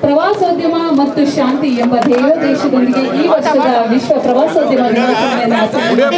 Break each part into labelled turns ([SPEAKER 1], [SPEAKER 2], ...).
[SPEAKER 1] ಪ್ರವಾಸೋದ್ಯಮ ಮತ್ತು ಶಾಂತಿ ಎಂಬ ಧ್ಯೇಯೋದ್ದೇಶದೊಂದಿಗೆ ಈ ವರ್ಷದ ವಿಶ್ವ ಪ್ರವಾಸೋದ್ಯಮ ದಿನಾಚರಣೆಯನ್ನು ಆಚರಣೆ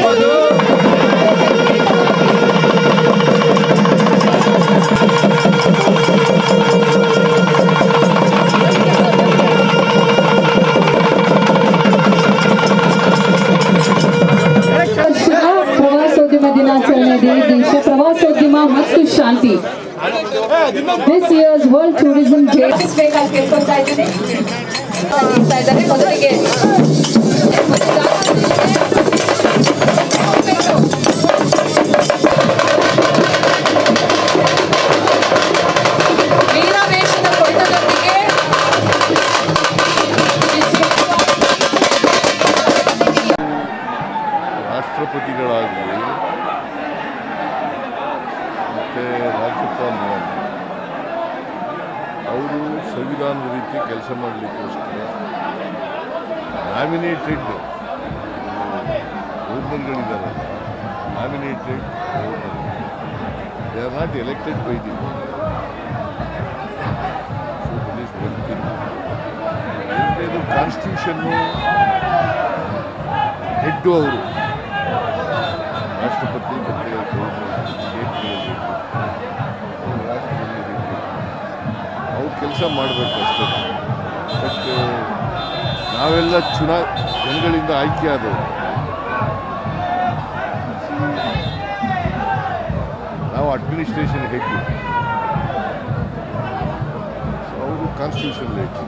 [SPEAKER 1] ಹೋಗ್ತಾ ಇದ್ದಾರೆ. ಮೊದಲಿಗೆ
[SPEAKER 2] ರಾಷ್ಟ್ರಪತಿಗಳಾಗಲಿ ಮತ್ತು ರಾಜ್ಯಪಾಲರಾಗಲಿ ಅವರು ಸಂವಿಧಾನದ ರೀತಿ ಕೆಲಸ ಮಾಡಲಿಕ್ಕೋಸ್ಕರ nominated ಗೌರ್ನರ್ಗಳಿದ್ದಾರೆ. Nominated governor. They are not elected by the ಇದು ಕಾನ್ಸ್ಟಿಟ್ಯೂಷನ್ನು ಹೆಡ್ಡು ಅವರು. ರಾಷ್ಟ್ರಪತಿ ಮತ್ತು ಗೌರ್ನರ್ ಸ್ಟೇಟ್ಗಳಲ್ಲಿ ಕೆಲಸ ಮಾಡಬೇಕು ಅಷ್ಟೇ. ಬಟ್ ನಾವೆಲ್ಲ ಚುನಾ ಜನಗಳಿಂದ ಆಯ್ಕೆಯಾದವರು ನಾವು ಅಡ್ಮಿನಿಸ್ಟ್ರೇಷನ್ ಹೇಗೆ? ಅವರು constitution head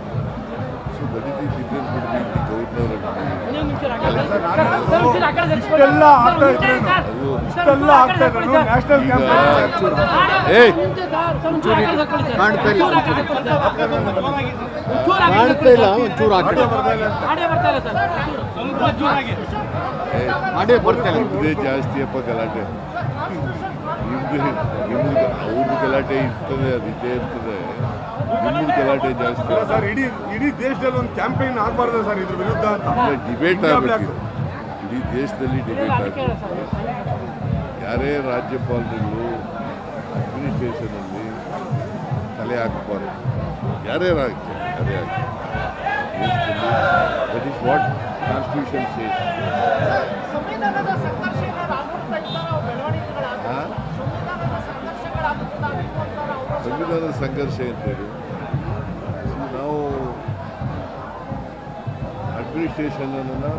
[SPEAKER 2] so that is the difference between the governor and
[SPEAKER 3] ಇಷ್ಟೆಲ್ಲ ಆಗ್ತಾ ಆಗ್ತಾ ನ್ಯಾಷನಲ್ ಕಾಣ್ತಾ ಇಲ್ಲ. ಒಂಚೂರು ಮಾಡೇ ಬರ್ತಾ ಇಲ್ಲ.
[SPEAKER 2] ಇದೇ ಜಾಸ್ತಿ ಅಪ್ಪ ಗಲಾಟೆ. ನಿಮ್ದು ನಿಮ್ದು ಅವ್ರದ್ದು ಗಲಾಟೆ ಇರ್ತದೆ ಅದು ಇದ್ದೇ ಇರ್ತದೆ. ನಿಮ್ದು ಗಲಾಟೆ ಜಾಸ್ತಿ
[SPEAKER 3] ಸರ್ ಇಡೀ ಇಡೀ ದೇಶದಲ್ಲಿ ಒಂದು ಕ್ಯಾಂಪೇನ್ ಆಗ್ಬಾರ್ದು ಸರ್ ಇದ್ರ ವಿರುದ್ಧ ಅಂತ.
[SPEAKER 2] ಡಿಬೇಟ್ ಆಗಬೇಕು. ಇಡೀ ದೇಶದಲ್ಲಿ ಡಿಬೇಟ್ ಆಗಬೇಕು. ಯಾರೇ ರಾಜ್ಯಪಾಲರುಗಳು ಅಡ್ಮಿನಿಸ್ಟ್ರೇಷನಲ್ಲಿ ತಲೆ ಹಾಕಬಾರ್ದು. ಯಾರೇ ರಾಜ್ಯ ತಲೆ ಹಾಕಿ that is what constitution says
[SPEAKER 4] ಸಂವಿಧಾನದ
[SPEAKER 2] ಸಂಘರ್ಷ ಅಂತೇಳಿ ನಾವು ಅಡ್ಮಿನಿಸ್ಟ್ರೇಷನನ್ನು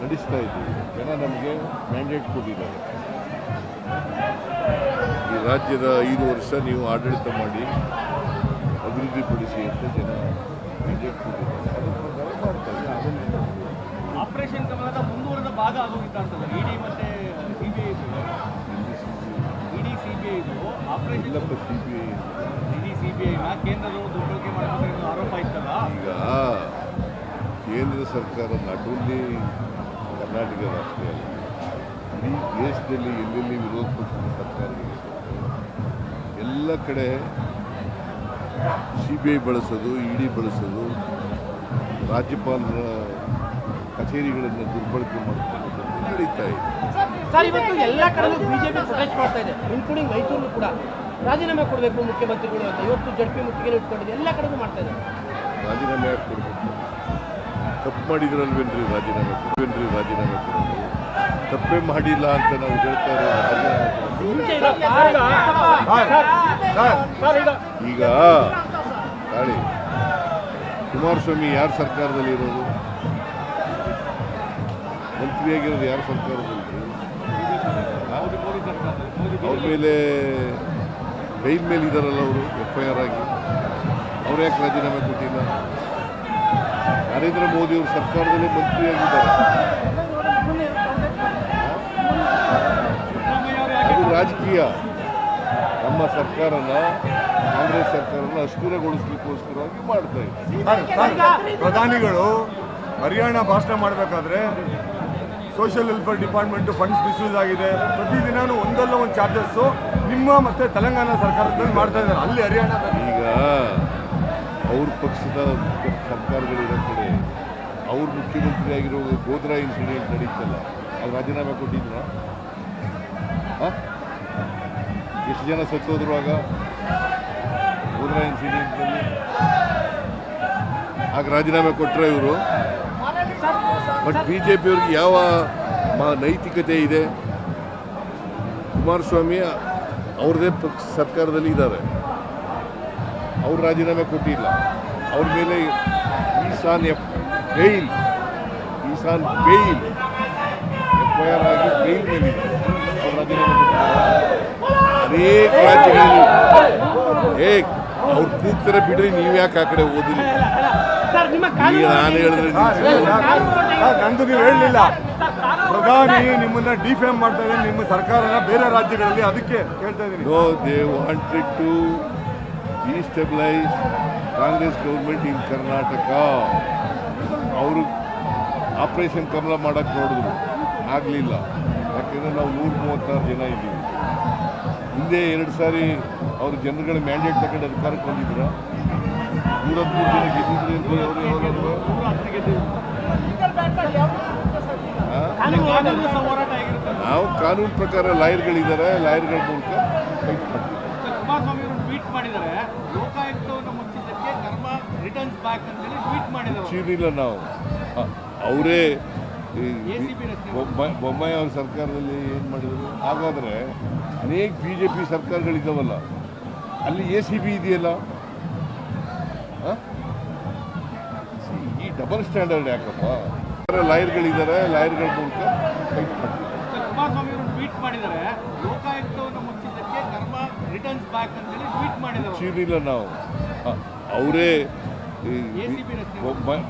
[SPEAKER 2] ನಡೆಸ್ತಾ ಇದ್ದೀವಿ. ಜನ ನಮಗೆ ಮ್ಯಾಂಡೇಟ್ ಕೊಟ್ಟಿದ್ದಾರೆ. ಈ ರಾಜ್ಯದ ಐದು ವರ್ಷ ನೀವು ಆಡಳಿತ ಮಾಡಿ ಅಭಿವೃದ್ಧಿಪಡಿಸಿ ಅಂತ ಜನ ಮ್ಯಾಂಡೇಟ್ ಕೊಟ್ಟಿದ್ದಾರೆ. ಅದ್ರ ಕಮಲದ ಇದ್ದೀವಿ.
[SPEAKER 5] ಆಪರೇಷನ್ ಕಮಲ
[SPEAKER 6] ಭಾಗ ಆಗೋಗಿತ್ತು ಅಂತ ಇಡಿ
[SPEAKER 2] ಇಲ್ಲಪ್ಪ ಸಿ ಬಿ ಐ
[SPEAKER 6] ಕೇಂದ್ರದವರು ದುರ್ಬಳಕೆ ಆರೋಪ ಇತ್ತಲ್ಲ?
[SPEAKER 2] ಈಗ ಕೇಂದ್ರ ಸರ್ಕಾರ ನಾಟ್ ಓನ್ಲಿ ಅಷ್ಟೇ ಅಲ್ಲ. ಇಡೀ ದೇಶದಲ್ಲಿ ಎಲ್ಲೆಲ್ಲಿ ವಿರೋಧ ಪಕ್ಷದ ಸರ್ಕಾರಗಳಿದೆ ಎಲ್ಲ ಕಡೆ ಸಿ ಬಿ ಐ ಬಳಸೋದು ಇಡಿ ಬಳಸೋದು ರಾಜ್ಯಪಾಲರ ಕಚೇರಿಗಳನ್ನು ದುರ್ಬಳಕೆ ಮಾಡಿಕೊಂಡು ನಡೀತಾ ಇದೆ.
[SPEAKER 4] ಸರ್ ಇವತ್ತು ಎಲ್ಲ ಕಡೆಯೂ ಬಿಜೆಪಿ ಪ್ರೊಟೆಸ್ಟ್ ಮಾಡ್ತಾ ಇದೆ ಇನ್ಕ್ಲೂಡಿಂಗ್ ಮೈಸೂರು ಕೂಡ. ರಾಜೀನಾಮೆ ಕೊಡಬೇಕು ಮುಖ್ಯಮಂತ್ರಿಗಳು ಅಂತ ಇವತ್ತು ಜಡ್ಪಿ ಮುತ್ತಿಗೆ ಇಟ್ಕೊಂಡಿದೆ ಎಲ್ಲ ಕಡೆಗೂ ಮಾಡ್ತಾ ಇದೆ
[SPEAKER 2] ರಾಜೀನಾಮೆ ಯಾಕೆ ಕೊಡಬೇಕು? ತಪ್ಪು ಮಾಡಿದ್ರಲ್ವೇನ್ರಿ ರಾಜೀನಾಮೆ ಕೊಡ್ಬೇನ್ರಿ ರಾಜೀನಾಮೆ ಕೊಡೋದು? ತಪ್ಪೇ ಮಾಡಿಲ್ಲ ಅಂತ ನಾವು ಹೇಳ್ತಾ ಇರೋದು ಈಗ ತಾಳಿ ಕುಮಾರಸ್ವಾಮಿ ಯಾರ ಸರ್ಕಾರದಲ್ಲಿ ಇರೋದು ಮಂತ್ರಿಯಾಗಿರೋದು ಯಾರ ಸರ್ಕಾರದಲ್ಲಿ? ಅವ್ರ ಮೇಲೆ ಬೈಲ್ ಮೇಲೆ ಇದಾರಲ್ಲ ಅವರು ಎಫ್ ಐ ಆರ್ ಆಗಿ. ಅವ್ರು ಯಾಕೆ ರಾಜೀನಾಮೆ ಕೊಟ್ಟಿಲ್ಲ? ನರೇಂದ್ರ ಮೋದಿ ಅವರು ಸರ್ಕಾರದಲ್ಲಿ ಮಂತ್ರಿಯಾಗಿದ್ದಾರೆ. ಅದು ರಾಜಕೀಯ. ನಮ್ಮ ಸರ್ಕಾರನ, ಕಾಂಗ್ರೆಸ್ ಸರ್ಕಾರನ ಅಸ್ಥಿರಗೊಳಿಸ್ಲಿಕ್ಕೋಸ್ಕರವಾಗಿ ಮಾಡ್ತಾ ಇದೆ
[SPEAKER 3] ಪ್ರಧಾನಿಗಳು ಹರಿಯಾಣ ಭಾಷಣ ಮಾಡಬೇಕಾದ್ರೆ social welfare department funds misuse ಆಗಿದೆ. ಪ್ರತಿದಿನಾನು ಒಂದಲ್ಲ ಒಂದು ಚಾರ್ಜಸ್ಸು ನಿಮ್ಮ ಮತ್ತೆ ತೆಲಂಗಾಣ ಸರ್ಕಾರದಲ್ಲಿ ಮಾಡ್ತಾ ಇದ್ದಾರೆ. ಅಲ್ಲಿ ಹರಿಯಾಣ
[SPEAKER 2] ಈಗ ಅವ್ರ ಪಕ್ಷದ ಸರ್ಕಾರಗಳಿರೋ ಕಡೆ ಅವ್ರ ಮುಖ್ಯಮಂತ್ರಿ ಆಗಿರೋ ಗೋದ್ರಾ ಇನ್ಸಿಡೆಂಟ್ ನಡೀತಲ್ಲ, ಅವ್ರು ರಾಜೀನಾಮೆ ಕೊಟ್ಟಿದ್ರ? ಎಷ್ಟು ಜನ ಸತ್ತೋದ್ರು ಆಗ? ಗೋದ್ರಾ ಇನ್ಸಿಡೆಂಟ್ನಲ್ಲಿ ಆಗ ರಾಜೀನಾಮೆ ಕೊಟ್ಟರೆ ಇವರು? ಬಟ್ ಬಿ ಜೆ ಪಿಯವ್ರಿಗೆ ಯಾವ ನೈತಿಕತೆ ಇದೆ? ಕುಮಾರಸ್ವಾಮಿ, ಅವ್ರದೇ ಪಕ್ಷ ಸರ್ಕಾರದಲ್ಲಿ ಇದ್ದಾರೆ. ಅವ್ರು ರಾಜೀನಾಮೆ ಕೊಟ್ಟಿಲ್ಲ. ಅವ್ರ ಮೇಲೆ ಈಶಾನ್ ಎಫ್ ಬೇಲ್ ಈಶಾನ್ ಬೇಲ್ ಎಫ್ ಐ ಆರ್ ಆಗಿ ಬೇಲ್ ಮೇಲೆ ಅವ್ರು ರಾಜೀನಾಮೆ ಅನೇಕ ರಾಜ್ಯಗಳಲ್ಲಿ. ಏ ಅವ್ರು ಕೂಗ್ತಾರೆ ಬಿಡ್ರಿ ನೀವು ಯಾಕೆ ಆ ಕಡೆ
[SPEAKER 4] ನಿಮ್ಮ
[SPEAKER 2] ಈಗ ನಾನು ಹೇಳಿದ್ರೆ ನೀವು
[SPEAKER 3] ನಂದು ನೀವು ಹೇಳಲಿಲ್ಲ. ಪ್ರಧಾನಿ ನಿಮ್ಮನ್ನ ಡಿಫೇಮ್ ಮಾಡ್ತಾ ಇದ್ದಾರೆ. ನಿಮ್ಮ ಸರ್ಕಾರನ ಬೇರೆ ರಾಜ್ಯಗಳಲ್ಲಿ ಅದಕ್ಕೆ ಕೇಳ್ತಾ ಇದ್ದೀನಿ.
[SPEAKER 2] No they wanted to destabilize Congress government in Karnataka ಅವರು ಆಪರೇಷನ್ ಕಮಲ ಮಾಡಕ್ಕೆ ನೋಡಿದ್ರು. ಆಗಲಿಲ್ಲ. ಯಾಕೆಂದರೆ ನಾವು ನೂರ ಮೂವತ್ತಾರು ಜನ ಇದ್ದೀವಿ. ಹಿಂದೆ ಎರಡು ಸಾರಿ ಅವರು ಜನಗಳ ಮ್ಯಾಂಡೇಟ್ ತಗೊಂಡು ಅಧಿಕಾರಕ್ಕೆ ಬಂದಿದ್ರ. ಅವರು ನಾವು ಕಾನೂನು ಪ್ರಕಾರ ಲಾಯರ್ಗಳಿದ್ದಾರೆ ಲಾಯರ್ಗಳ ಮೂಲಕ ಫೈಟ್ ಮಾಡ್ತೀವಿ
[SPEAKER 6] ಟ್ವೀಟ್ ಮಾಡಿದ್ದಾರೆ ಲೋಕಾಯುಕ್ತವನ್ನು ಮುಚ್ಚಿದ್ದಕ್ಕೆ ರಿಟರ್ನ್ಸ್ ಬ್ಯಾಕ್ ಅಂತೇಳಿ ಟ್ವೀಟ್ ಮಾಡಿದ್ದಾರೆ
[SPEAKER 2] ನಾವು. ಅವರೇ ಬೊಮ್ಮಾಯಿ ಅವ್ರ ಸರ್ಕಾರದಲ್ಲಿ ಏನು ಮಾಡಿದ್ರು? ಹಾಗಾದರೆ ಅನೇಕ ಬಿ ಜೆ ಪಿ ಸರ್ಕಾರಗಳಿದ್ದಾವಲ್ಲ ಅಲ್ಲಿ ಎ ಸಿ ಬಿ ಇದೆಯಲ್ಲ? ಡಬಲ್ ಸ್ಟ್ಯಾಂಡರ್ಡ್ ಯಾಕಪ್ಪ? ಲಾಯರ್ಗಳಿದ್ದಾರೆ ಲಾಯರ್ಗಳ ಮೂಲಕ ಫೈಟ್ ಮಾಡ್ತೀವಿ.
[SPEAKER 6] ಸರ್, ಕುಮಾರಸ್ವಾಮಿ ಅವರು ಟ್ವೀಟ್ ಮಾಡಿದ್ದಾರೆ ಲೋಕಾಯುಕ್ತವನ್ನು ಮುಚ್ಚಿದ್ದಕ್ಕೆ ಕರ್ಮ ರಿಟರ್ನ್ಸ್ ಬ್ಯಾಕ್ ಅಂತೇಳಿ ಟ್ವೀಟ್ ಮಾಡಿದ್ದಾರೆ
[SPEAKER 2] ಚೀನಿಲ್ಲ ನಾವು. ಅವರೇ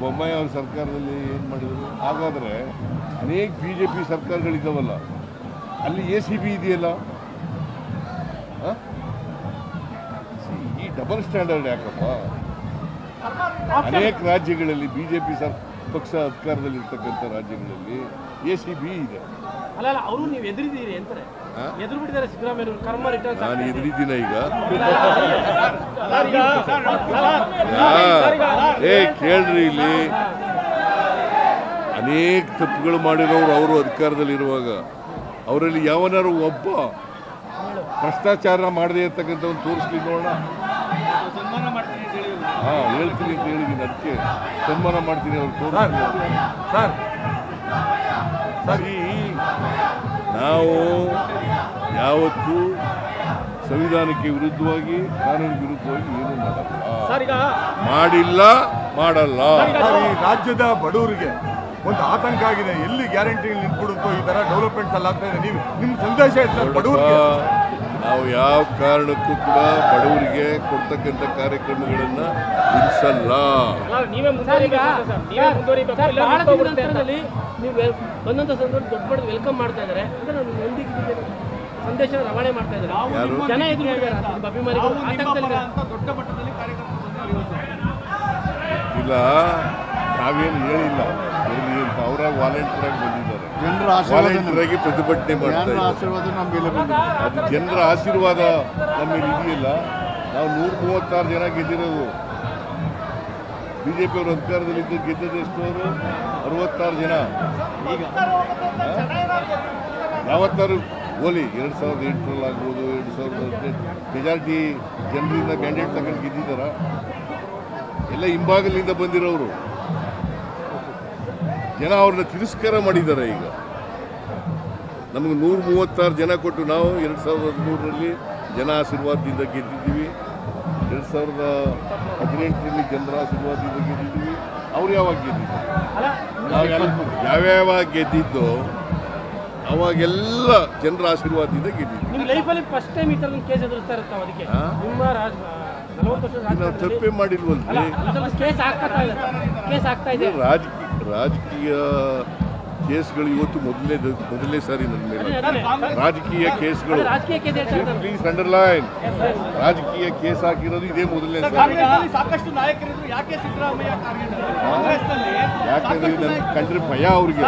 [SPEAKER 2] ಬೊಮ್ಮಾಯಿ ಅವ್ರ ಸರ್ಕಾರದಲ್ಲಿ ಏನು ಮಾಡಿದ್ರು? ಹಾಗಾದರೆ ಅನೇಕ ಬಿ ಜೆ ಪಿ ಸರ್ಕಾರಗಳಿದ್ದಾವಲ್ಲ ಅಲ್ಲಿ ಎ ಸಿ ಬಿ ಇದೆಯಲ್ಲ? ಈ ಡಬಲ್ ಸ್ಟ್ಯಾಂಡರ್ಡ್ ಯಾಕಪ್ಪ? ಅನೇಕ ರಾಜ್ಯಗಳಲ್ಲಿ ಬಿ ಜೆ ಪಿ ಸರ್ ಪಕ್ಷ ಅಧಿಕಾರದಲ್ಲಿರ್ತಕ್ಕಂಥ ರಾಜ್ಯಗಳಲ್ಲಿ ಎ ಸಿ ಬಿ ಇದೆ.
[SPEAKER 4] ಅವರು ನೀವು ಎದುರಿದ್ದೀರಿ ಅಂತಾರೆ.
[SPEAKER 2] ಆ?
[SPEAKER 4] ಎದುರು ಬಿಟ್ಟಿದ್ದಾರೆ ಸಿದ್ದರಾಮಯ್ಯ ಕರ್ಮ ರಿಟರ್ನ್
[SPEAKER 2] ನಾನು ಎದುರಿದ್ದೀನ ಈಗ? ಏ ಕೇಳ್ರಿ ಇಲ್ಲಿ. ಅನೇಕ ತಪ್ಪುಗಳು ಮಾಡಿರೋರು ಅವರು ಅಧಿಕಾರದಲ್ಲಿರುವಾಗ. ಅವರಲ್ಲಿ ಯಾವನಾರು ಒಬ್ಬ ಭ್ರಷ್ಟಾಚಾರ ಮಾಡದೇ ಇರ್ತಕ್ಕಂಥ ಒಂದು ತೋರಿಸ್ಲಿ ನೋಡೋಣ. ಹಾ ಹೇಳ್ತೀನಿ ಅಂತ ಹೇಳಿದ್ದೀನಿ ಅದಕ್ಕೆ ಸನ್ಮಾನ ಮಾಡ್ತೀನಿ ಅವ್ರು
[SPEAKER 3] ಸರ್ ಸರ್
[SPEAKER 2] ಸರಿ ನಾವು ಯಾವತ್ತೂ ಸಂವಿಧಾನಕ್ಕೆ ವಿರುದ್ಧವಾಗಿ ಕಾನೂನು ವಿರುದ್ಧವಾಗಿ ಏನು ಮಾಡಲ್ಲ.
[SPEAKER 4] ಸರ್ ಈಗ
[SPEAKER 2] ಮಾಡಿಲ್ಲ ಮಾಡಲ್ಲ.
[SPEAKER 3] ಈ ರಾಜ್ಯದ ಬಡವರಿಗೆ ಒಂದು ಆತಂಕ ಆಗಿದೆ. ಎಲ್ಲಿ ಗ್ಯಾರಂಟಿ ನಿಂತ್ಬಿಡುತ್ತೋ ಈ ತರ ಡೆವಲಪ್ಮೆಂಟ್ಸ್ ಎಲ್ಲ ಆಗ್ತಾ ಇದೆ. ನೀವು ನಿಮ್ಮ ಸಂದೇಶ ಬಡವರಿಗೆ.
[SPEAKER 2] ನಾವು ಯಾವ ಕಾರಣಕ್ಕೂ ಕೂಡ ಬಡವರಿಗೆ ಕೊಡ್ತಕ್ಕಂಥ ಕಾರ್ಯಕ್ರಮಗಳನ್ನು ನಿಲ್ಲಿಸಲ್ಲ
[SPEAKER 4] ನೀವೇ ಬಂದಂತ ಸಂದರ್ಭ ದೊಡ್ಡ ದೊಡ್ಡ ವೆಲ್ಕಮ್ ಮಾಡ್ತಾ ಇದ್ದಾರೆ. ಸಂದೇಶ ರವಾನೆ ಮಾಡ್ತಾ ಇದ್ದಾರೆ? ಜನ ಎದುರು.
[SPEAKER 2] ಇಲ್ಲ ನಾವೇನು ಹೇಳಿಲ್ಲ. ಅವರ ವಾಲಂಟಿಯರ್ ಆಗಿ ಬಂದಿದ್ದಾರೆ
[SPEAKER 3] ಜನರ
[SPEAKER 2] ಆಶೀರ್ವಾದಿ ಪ್ರತಿಭಟನೆ ಮಾಡ್ತಾ ಜನರ
[SPEAKER 3] ಆಶೀರ್ವಾದ ನಮ್ಮ ಮೇಲೆ
[SPEAKER 2] ಅದು ಜನರ ಆಶೀರ್ವಾದ ಮೇಲೆ ಇದೆಯಲ್ಲ ನಾವು ನೂರ ಮೂವತ್ತಾರು ಜನ ಗೆದ್ದಿರೋದು. ಬಿಜೆಪಿ ಅವರು ಅಧಿಕಾರದಲ್ಲಿದ್ದು ಗೆದ್ದದ್ದು ಎಷ್ಟು ಅವರು? ಅರವತ್ತಾರು ಜನ. ಯಾವತ್ತಾರು? ಹೋಲಿ ಎರಡು ಸಾವಿರದ ಎಂಟರಲ್ಲಿ ಆಗ್ಬೋದು ಎರಡು ಸಾವಿರದ ಮೆಜಾರಿಟಿ ಜನರಿಂದ ಕ್ಯಾಂಡಿಡೇಟ್ ತಗೊಂಡು ಗೆದ್ದಿದ್ದಾರ? ಎಲ್ಲ ಹಿಂಭಾಗಲಿಂದ ಬಂದಿರೋರು. ಜನ ಅವ್ರನ್ನ ತಿರಸ್ಕಾರ ಮಾಡಿದ್ದಾರೆ ಈಗ. ನಮಗೆ ನೂರ ಮೂವತ್ತಾರು ಜನ ಕೊಟ್ಟು ನಾವು ಎರಡು ಸಾವಿರದ ಹದಿಮೂರರಲ್ಲಿ ಜನ ಆಶೀರ್ವಾದದಿಂದ ಗೆದ್ದಿದ್ದೀವಿ. ಎರಡು ಸಾವಿರದ ಹದಿನೆಂಟರಲ್ಲಿ ಜನರ ಆಶೀರ್ವಾದದಿಂದ ಗೆದ್ದಿದ್ದೀವಿ. ಅವ್ರು ಯಾವಾಗ ಗೆದ್ದಿದ್ದಾರೆ ನಾವೆಲ್ಲ ಯಾವ್ಯಾವ ಗೆದ್ದಿದ್ದು? ಅವಾಗೆಲ್ಲ ಜನರ ಆಶೀರ್ವಾದದಿಂದ ಗೆದ್ದಿದ್ದೀವಿ ನಾವು ತಪ್ಪೇ ಮಾಡಿಲ್ವಲ್ರಿ? ರಾಜಕೀಯ ರಾಜಕೀಯ ಕೇಸ್ಗಳು ಇವತ್ತು ಮೊದಲನೇ ಮೊದಲನೇ ಸಾರಿ ನನ್ನ ಮೇಲೆ. ರಾಜಕೀಯ ಕೇಸ್ಗಳು. ಪ್ಲೀಸ್ ಅಂಡರ್ಲೈನ್ ರಾಜಕೀಯ ಕೇಸ್ ಹಾಕಿರೋದು ಇದೇ ಮೊದಲನೇ ಸಾರಿ. ಯಾಕಂದ್ರೆ ನನ್ಗೆ ಕಂಡ್ರೆ ಭಯ ಅವ್ರಿಗೆ.